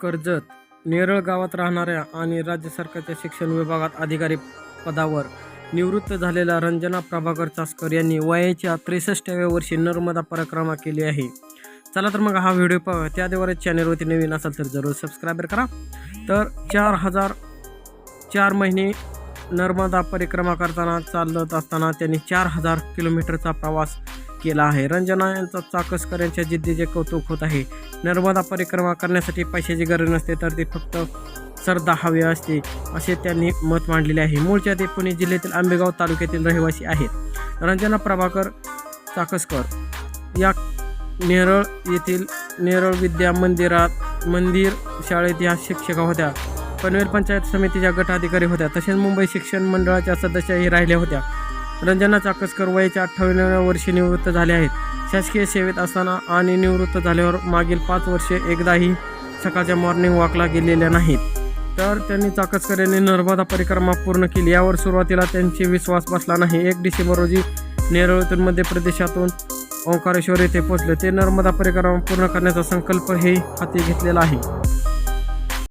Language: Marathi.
कर्जत नेरळ गावात राहणाऱ्या आणि राज्य सरकारच्या शिक्षण विभागात अधिकारी पदावर निवृत्त झालेल्या रंजना प्रभाकर चास्कर यांनी वयाच्या त्रेसष्टाव्या वर्षी नर्मदा परिक्रमा केली आहे. चला तर मग हा व्हिडिओ पाहूया. त्याद्वारे चॅनलवरती नवीन असाल तर जरूर सबस्क्राईबर करा. तर चार हजार चार महिने नर्मदा परिक्रमा करताना चालत असताना त्यांनी चार हजार किलोमीटरचा प्रवास केला आहे. रंजना यांचा चाकसकर यांच्या जिद्दीचे कौतुक होत आहे नर्मदा परिक्रमा करण्यासाठी पैशाची गरज नसते तर ती फक्त श्रद्धा हवी असते असे त्यांनी मत मांडलेले आहे. मूळच्या ते पुणे जिल्ह्यातील आंबेगाव तालुक्यातील रहिवासी आहेत. रंजना प्रभाकर चाकसकर या नेरळ येथील नेरळ विद्या मंदिरात मंदिर शाळेत या शिक्षिका होत्या. पनवेल पंचायत समितीच्या गटाधिकारी होत्या. तसेच मुंबई शिक्षण मंडळाच्या सदस्याही राहिल्या होत्या. रंजना चाकसकर वयाच्या अठ्ठावन्नाव्या वर्षी निवृत्त झाले आहेत. शासकीय सेवेत असताना आणि निवृत्त झाल्यावर मागील पाच वर्षे एकदाही सकाळच्या मॉर्निंग वॉकला गेलेल्या नाहीत. तर त्यांनी चाकसकर यांनी नर्मदा परिक्रमा पूर्ण केली. यावर सुरुवातीला त्यांची विश्वास बसला नाही. एक डिसेंबर रोजी नेरळतून मध्य प्रदेशातून ओंकारेश्वर येथे पोहोचले. ते नर्मदा परिक्रमा पूर्ण करण्याचा संकल्पही हाती घेतलेला आहे.